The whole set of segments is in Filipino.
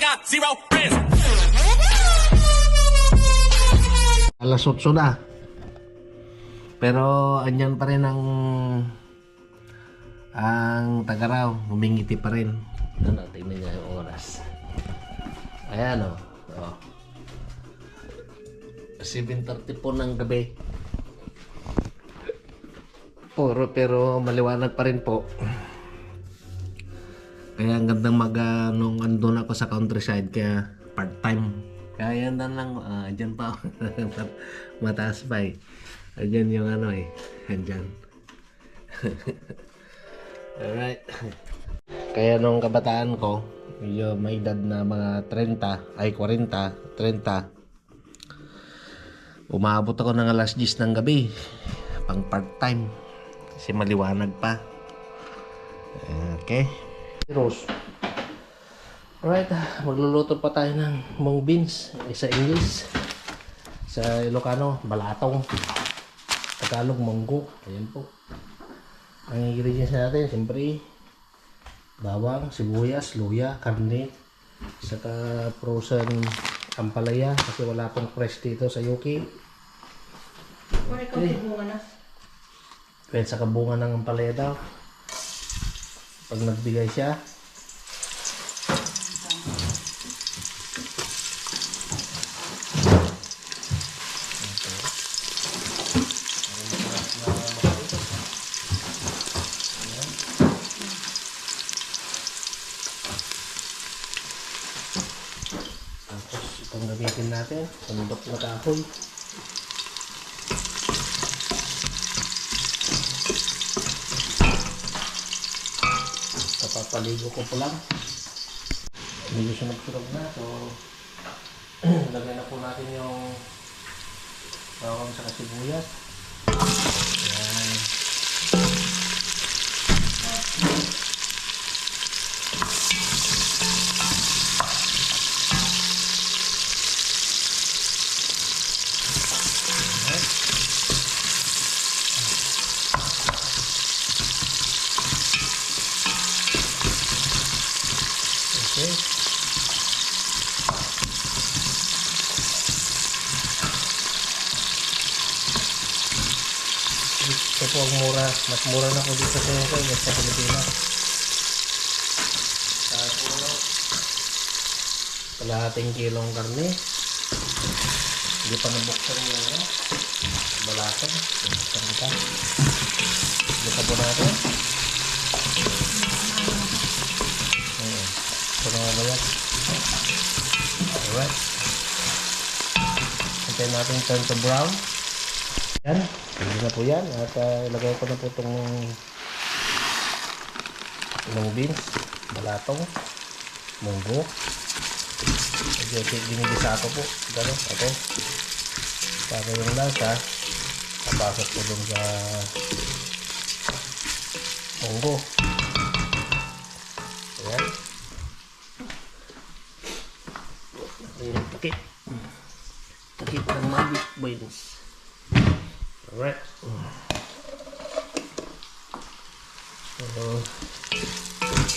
got zero friends. Alas 8 na. Pero andyan pa rin ang ang tagaraw, humingiti pa rin. Ano, tingnan niya yung oras. Ayan o. Oh. 7.30 po ng gabi. Puro pero maliwanag pa rin po. Kaya ang gandang mag uh, nung andun ako sa countryside kaya part-time. Kaya yan lang, ah, dyan pa ako. Mataas pa eh. Andyan yung ano eh. Andyan. Alright. Kaya nung kabataan ko, medyo may edad na mga 30, ay 40, 30. Umabot ako ng alas 10 ng gabi. Pang part-time. Kasi maliwanag pa. Okay. Rose. Alright, magluluto pa tayo ng mung beans. Eh, Sa English. Sa Ilocano, balatong. Tagalog, munggo. Ayan po. Ang ingredients natin, siyempre, bawang, sibuyas, luya, karne, saka frozen ampalaya kasi wala akong fresh dito sa Yuki. Kung ikaw bunga na. Well, saka bunga ng ampalaya daw. Pag nagbigay siya, Tapos itong gamitin natin, sandok na kahoy. Kapapaligo ko po lang. Medyo siya nagsurog na. So, lagyan na po natin yung bawang sa sibuyas. Yan. Okay. Ito po ang mura. Mas mura na po dito sa Hong Kong sa Pilipinas. Kalahating kilong karne. Hindi pa nabuksan yung ano. Balatong. Buksan kita. Buksan po natin. Ayan. Ito na nga ba yan? Alright. Hintayin natin turn to brown. Yan. Hindi na po yan. At uh, ilagay ko na po itong long beans, balatong, munggo. Ginigisa ko po. Gano'n. Ito. Para yung lasa, papasok ko dun sa munggo. Ayan. Ayan, takip. Takip ng magic beans. Alright. So,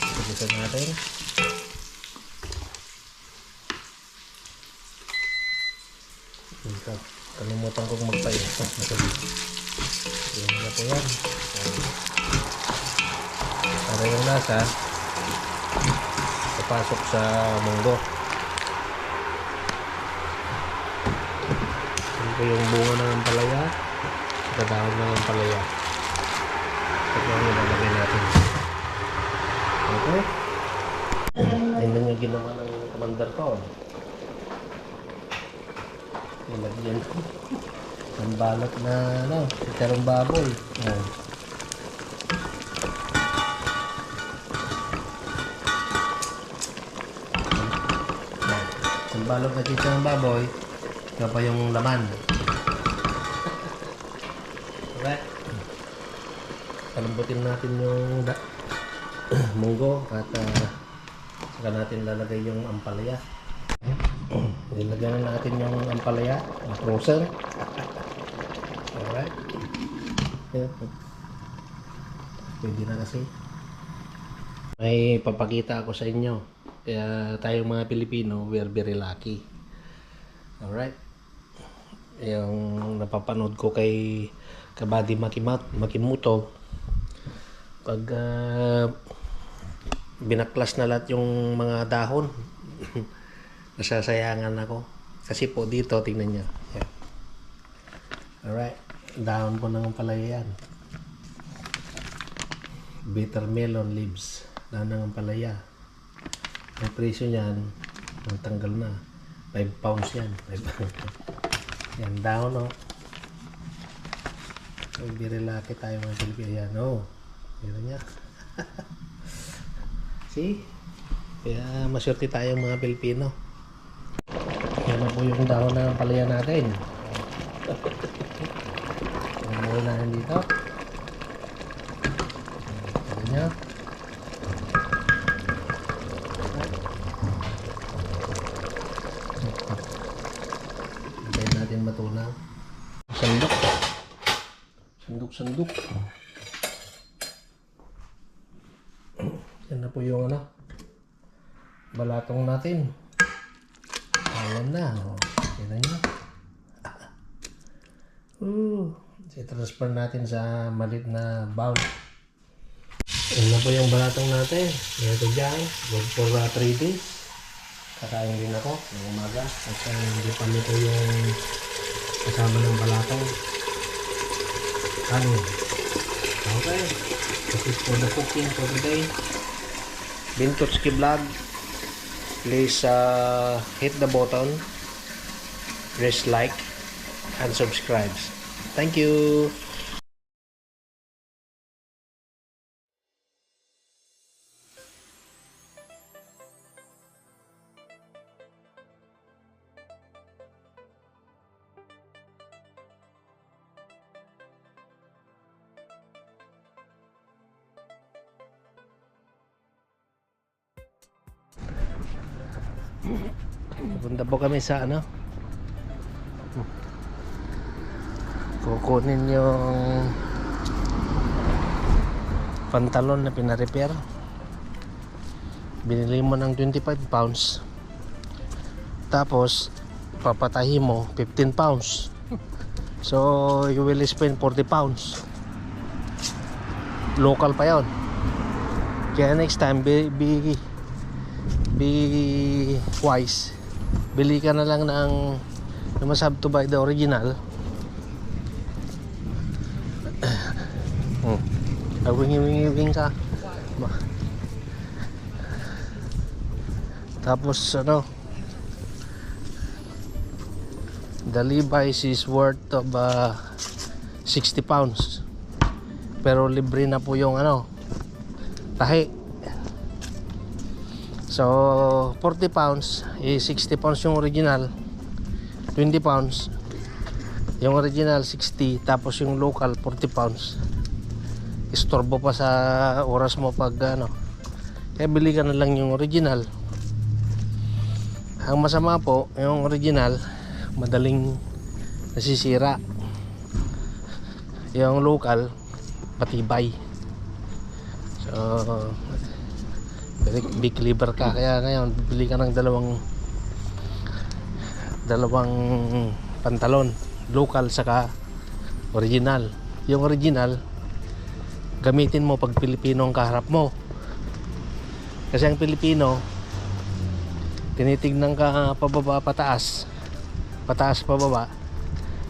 Pagkisan natin. Ito. Kalimutan kong magpayo. Yan na po yan. Para yung lasa, papasok sa munggo. Yan po yung bunga ng ampalaya. Sa dahon ng ampalaya. Ito yung ilalagay natin. Okay. Tingnan yung ginawa ng commander ko. Nilagyan ko. Ang balot na ano, chitarong baboy. Oh. Ang balot na chitarong baboy, ito pa yung laman. Alright. Palambutin natin yung da- munggo at uh, saka natin lalagay yung ampalaya. Nilagyan na natin yung ampalaya, ang frozen. Alright. Pwede na kasi. May papakita ako sa inyo. Kaya tayong mga Pilipino, we are very lucky. Alright. Yung napapanood ko kay Kabady Makimat, Makimuto, pag ah, binaklas na lahat yung mga dahon, nasasayangan ako. Kasi po dito, tingnan nyo. Yan. Alright. Dahon ko ng palaya yan. Bitter melon leaves. Dahon ng palaya. Ang presyo niyan, ang tanggal na. 5 pounds yan. 5 yan, dahon no. So, birilaki tayo mga Pilipino. Yan, oh. Meron niya. See? Kaya maswerte tayo mga Pilipino. Yan na po yung dahon ng palaya natin. Yan muna natin dito. Yan niya. Natin matunaw. Sandok. Sandok-sandok. Yan na po yung ano. Balatong natin. Ayan na. Oh. Yan nyo. Uh, i-transfer natin sa malit na bowl. Yan na po yung balatong natin. Ito dyan. Good for 3 days. Kakain din ako ng umaga. Kasi hindi pa nito yung kasama ng balatong. Ano? Okay. This is for the cooking for today. Bintotski vlog. Please uh, hit the button. Press like and subscribe. Thank you. Pupunta po kami sa ano? Kukunin yung pantalon na pinarepair. Binili mo ng 25 pounds. Tapos, papatahi mo 15 pounds. So, you will spend 40 pounds. Local pa yon. Kaya next time, be, be, be wise. Bili ka na lang ng you must have to buy the original. Hmm. Ah, wingi-wingi-wing ka. Ma- Tapos ano, the Levi's is worth of uh, 60 pounds. Pero libre na po yung ano, tahi. So, 40 pounds, eh, 60 pounds yung original, 20 pounds. Yung original, 60, tapos yung local, 40 pounds. Istorbo pa sa oras mo pag ano. Kaya bili ka na lang yung original. Ang masama po, yung original, madaling nasisira. Yung local, patibay. So, big, big liver ka. Kaya ngayon, bibili ka ng dalawang dalawang pantalon. Local saka original. Yung original, gamitin mo pag Pilipino ang kaharap mo. Kasi ang Pilipino, tinitignan ka pababa pataas pataas pababa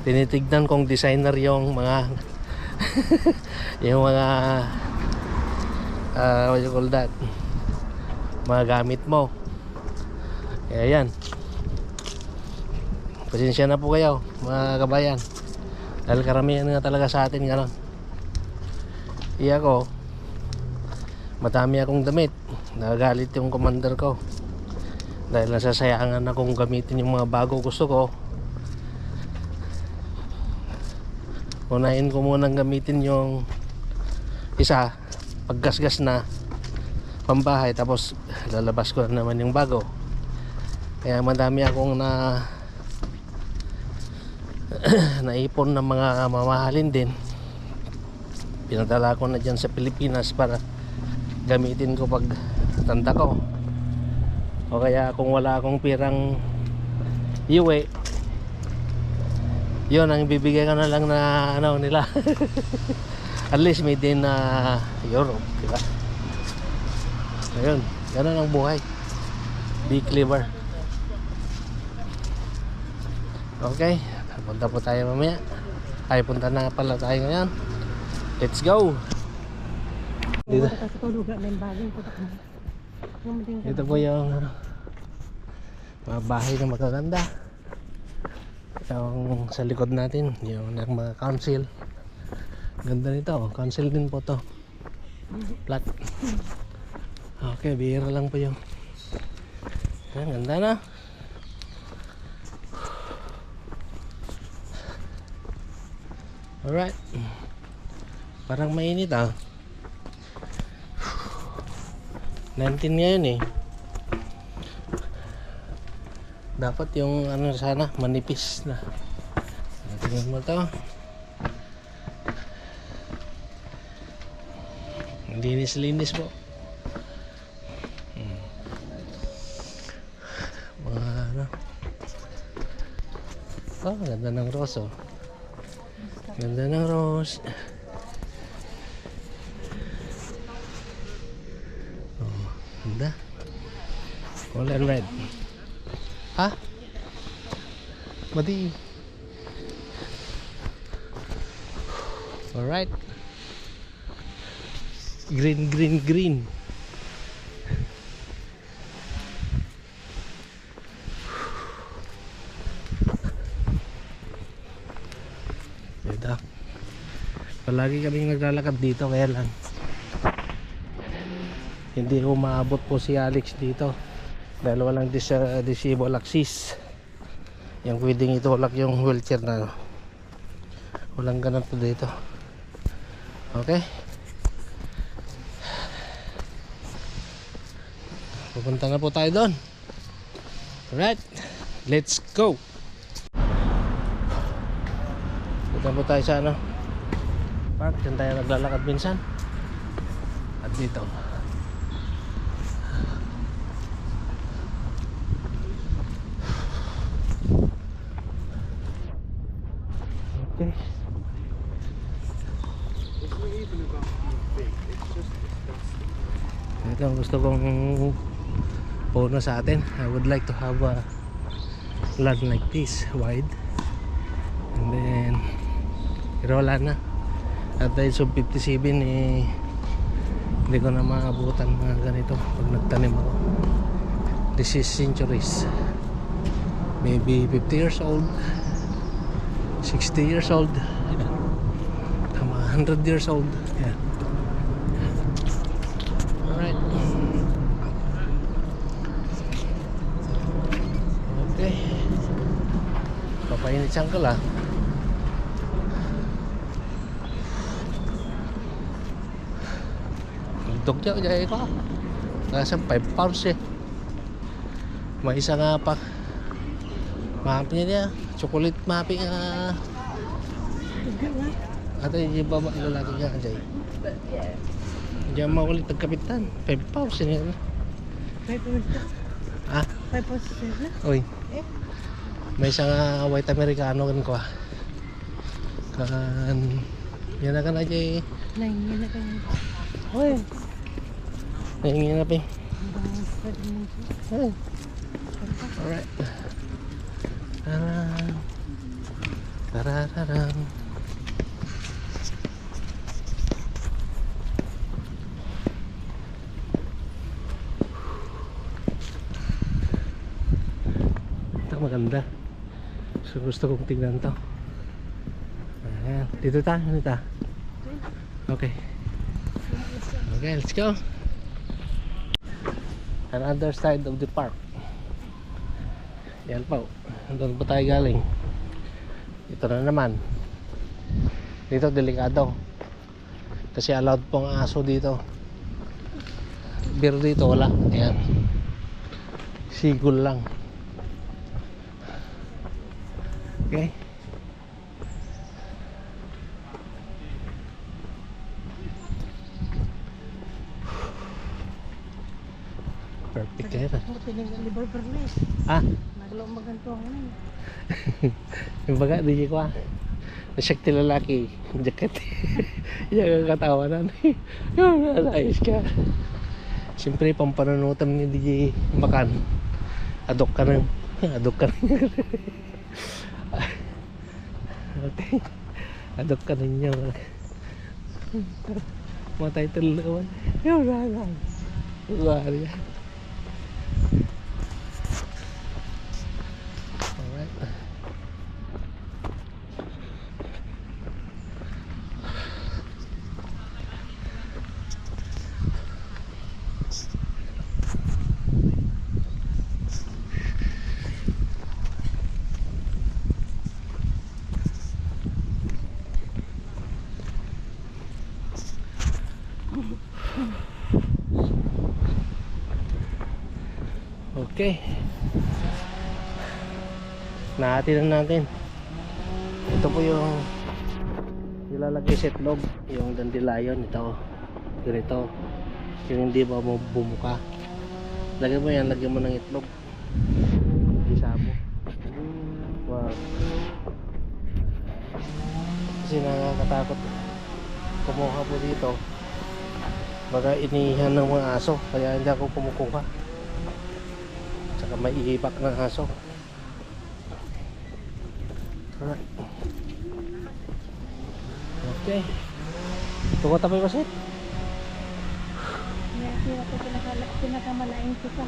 tinitignan kong designer yung mga yung mga uh, what you call that mga gamit mo. Kaya yan. Pasensya na po kayo mga kabayan. Dahil karamihan nga talaga sa atin ganon. Iya ko madami akong damit. Nagagalit yung commander ko. Dahil nasasayangan akong gamitin yung mga bago gusto ko. Unahin ko munang gamitin yung isa paggasgas na pambahay tapos lalabas ko na naman yung bago kaya madami akong na naipon ng mga mamahalin din pinadala ko na dyan sa Pilipinas para gamitin ko pag tanda ko O kaya kung wala akong pirang iuwi, yun ang ibibigay ko na lang na ano nila. At least made in uh, Europe, di ba? Ayun, ganun ang buhay. Be clever. Okay, punta po tayo mamaya. Ay, punta na pala tayo ngayon. Let's go! Dito. Tapos ko lugar na yung bagay ko. Yung mating Ito po yung mga bahay na magaganda. Yung sa likod natin, yung ng mga council. Ganda nito, council din po to. Flat. Okay, bihira lang po yung. Ayan, ganda na. Alright. Parang mainit ah. 19 ngayon eh. Dapat yung ano sana manipis na. Tingnan mo to. Linis-linis po. Oh, ganda ng rose oh. Ganda ng rose. Oh, ganda. All and red. Ha? Madi. Alright. Green, green, green. Ito. Palagi kaming naglalakad dito kaya lang hindi umaabot po si Alex dito. Dahil walang dis uh, disable axis yung pwedeng itulak yung wheelchair na walang ganun po dito. Okay. Pupunta na po tayo doon. Alright. Let's go punta po tayo sa ano park dyan tayo naglalakad minsan at dito Okay. Ito ang gusto kong puno sa atin. I would like to have a land like this, wide. Pero wala na. At dahil sub 57 eh, hindi ko na maabutan mga ganito pag nagtanim ako. This is centuries. Maybe 50 years old. 60 years old. Tama, 100 years old. Yeah. Alright. Okay. Papainit siyang kala. Tugtog siya kaya ko. Nasa 5 pounds eh. May isa nga pa. Mapi niya. Chocolate mapi nga. Ate, yung baba lalaki nga Jay. Diyan maulit nagkapitan. 5 pounds niya. Five pounds. Ah, Five pounds na. oy. Eh? May isang ah, white americano kan ko ah. Kan yan na kan aja eh. Nine, yun na kayo. Oy. Nahingin na pa eh. Ang bangas pa din mo siya. Ay. Alright. Taran. Tarararan. Ito maganda. So gusto kong tingnan to. Ayan. Dito tayo. Dito tayo. Okay. Okay, let's go another side of the park. Yan po. Doon po tayo galing. Ito na naman. Dito delikado. Kasi allowed pong aso dito. Beer dito wala. Yan sigul lang. Okay Kaya na. Libar perlis. Ah, Naglo maganto ang ano. yung baga, di ko ah. Nasyak ti lalaki, jacket. Yung katawanan. Yung ayos ka. Siyempre, pampananutan ni DJ Makan. Adok ka ng, adok ka ng. okay. Adok ka ninyo. Mga title naman. Yung ralang. Wari yan. Alright. Okay. Nahati na natin. Ito po yung nilalagay sa itlog. Yung dandelion. Ito. Ganito. Yung hindi ba bumuka. Lagyan mo yan. Lagyan mo ng itlog. Isa mo. Wow. Kasi nakakatakot. Kumuha po dito. Baga inihan ng mga aso. Kaya hindi ako kumukuha. Tsaka may ihibak ng aso. Alright. Okay. Tuwa tapoy masit. Kaya kaya ko pinakala, pinakamalain ko sa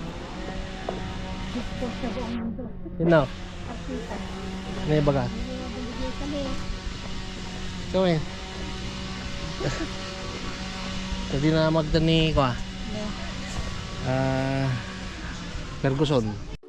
gusto sa buong mundo. Yun na. Artista. Ano yung baga? Ikaw eh. Hindi na magda ni ko ah. Yeah. Ah, Ferguson.